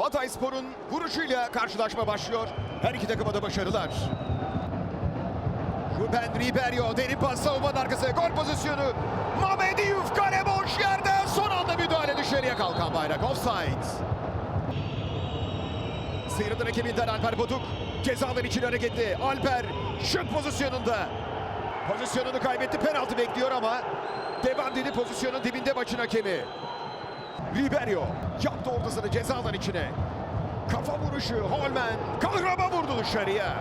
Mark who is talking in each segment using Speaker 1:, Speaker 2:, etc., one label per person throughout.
Speaker 1: Hatayspor'un vuruşuyla karşılaşma başlıyor. Her iki takıma da başarılar. Ruben Ribeiro derin pas savunmanın arkası gol pozisyonu. Mehmet Diouf kale boş yerde son anda müdahale dışarıya kalkan bayrak offside. Sıyrıldı rakibinden Alper Boduk. Cezalar için hareketli. Alper şut pozisyonunda. Pozisyonunu kaybetti. Penaltı bekliyor ama devam dedi pozisyonun dibinde maçın hakemi. Ribeiro yaptı ortasını cezalar içine. Kafa vuruşu Holmen kahrama vurdu dışarıya.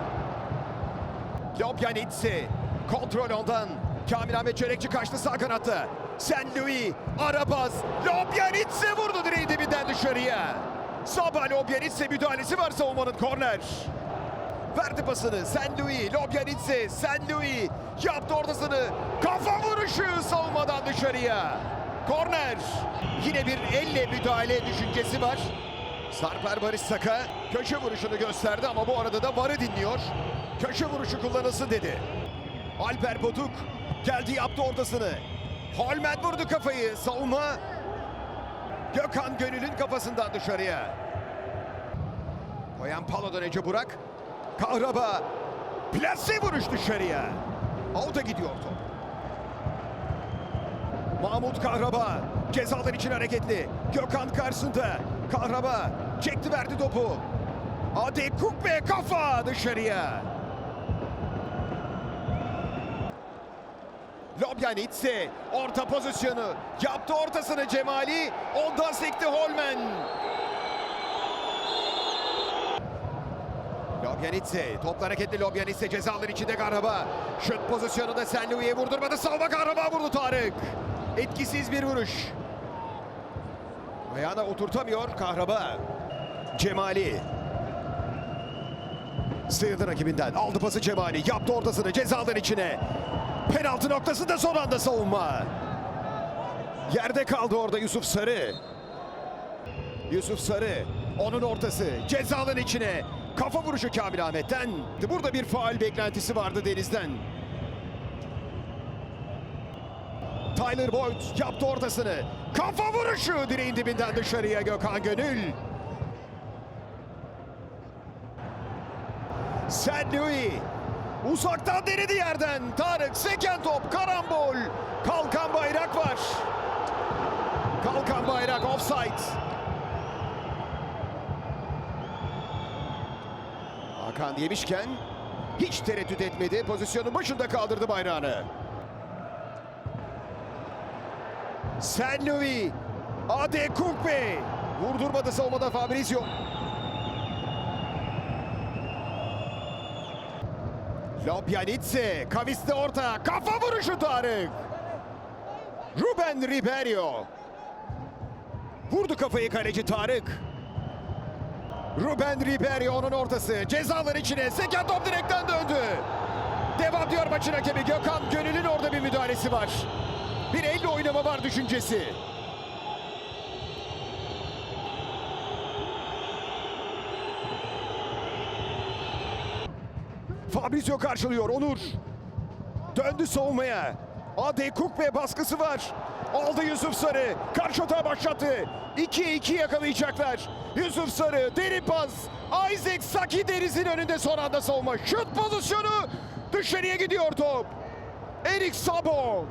Speaker 1: Lobyanitsi kontrol ondan. Kamil Ahmet Çörekçi kaçtı sağ kanatta. Sen Louis Arabaz Lobyanitsi vurdu direğin dibinden dışarıya. Sabah Lobyanitsi müdahalesi var savunmanın korner. Verdi pasını Sen Louis Lobyanitsi Sen Louis yaptı ortasını. Kafa vuruşu savunmadan dışarıya. Korner. Yine bir elle müdahale düşüncesi var. Sarper Barış Saka köşe vuruşunu gösterdi ama bu arada da varı dinliyor. Köşe vuruşu kullanılsın dedi. Alper Boduk geldi yaptı ortasını. Holmen vurdu kafayı. Savunma Gökhan Gönül'ün kafasından dışarıya. Koyan Palo'dan önce Burak. Kahraba. Plase vuruş dışarıya. Out'a gidiyor top. Mahmut Kahraba cezalar için hareketli. Gökhan karşısında. Kahraba çekti verdi topu. Ade Kukbe kafa dışarıya. Lobyanitse orta pozisyonu yaptı ortasını Cemali ondan sekti Holmen. Lobyanitse topla hareketli Lobyanitse cezalar içinde Kahraba. Şut pozisyonunda Senlui'ye vurdurmadı savunma Kahraba vurdu Tarık. Etkisiz bir vuruş. Ayağına oturtamıyor Kahraba. Cemali. Sıyırdı rakibinden. Aldı pası Cemali. Yaptı ortasını cezalar içine. Penaltı noktasında son anda savunma. Yerde kaldı orada Yusuf Sarı. Yusuf Sarı. Onun ortası. Cezalın içine. Kafa vuruşu Kamil Ahmet'ten. Burada bir faal beklentisi vardı Deniz'den. Tyler Boyd yaptı ortasını. Kafa vuruşu direğin dibinden dışarıya Gökhan Gönül. Sen Louis uzaktan denedi yerden. Tarık seken top karambol. Kalkan bayrak var. Kalkan bayrak offside. Hakan yemişken hiç tereddüt etmedi. Pozisyonun başında kaldırdı bayrağını. Sen Louis. Ade Kukbe. Vurdurmadı savunmada Fabrizio. Lobyanitse. Kavis'te orta. Kafa vuruşu Tarık. Ruben Ribeiro. Vurdu kafayı kaleci Tarık. Ruben Ribeiro'nun ortası. Cezalar içine. Seken top direkten döndü. Devam diyor maçın hakemi. Gökhan Gönül'ün orada bir müdahalesi var. Bir elle oynama var düşüncesi. Fabrizio karşılıyor Onur. Döndü savunmaya. Ade Kukbe baskısı var. Aldı Yusuf Sarı. Karşı atağı başlattı. 2-2 yakalayacaklar. Yusuf Sarı derin pas. Isaac Saki Deniz'in önünde son anda savunma. Şut pozisyonu. Dışarıya gidiyor top. Erik Sabo.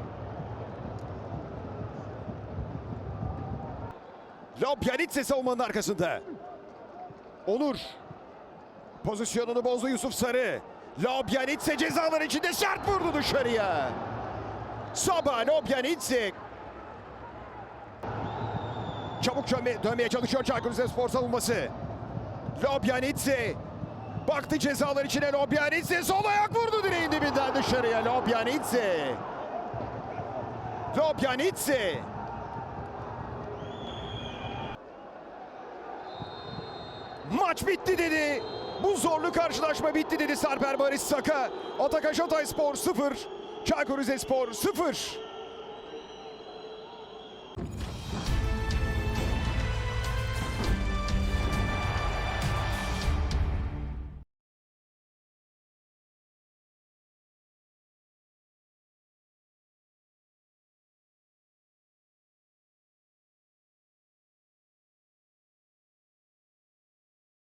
Speaker 1: Lobyanitse savunmanın arkasında. Onur. Pozisyonunu bozdu Yusuf Sarı. Lobyanitse cezalar içinde sert vurdu dışarıya. Sabah Lobyanitse. Çabuk dönme, dönmeye çalışıyor Çaykur Rizespor savunması. Lobyanitse. Baktı cezalar içine Lobyanitse. Sol ayak vurdu direğin dibinden dışarıya Lobyanitse. Lobyanitse. Maç bitti dedi. Bu zorlu karşılaşma bitti dedi Sarper Barış Saka. Ataka Hatay Spor 0. Çaykur Rizespor 0.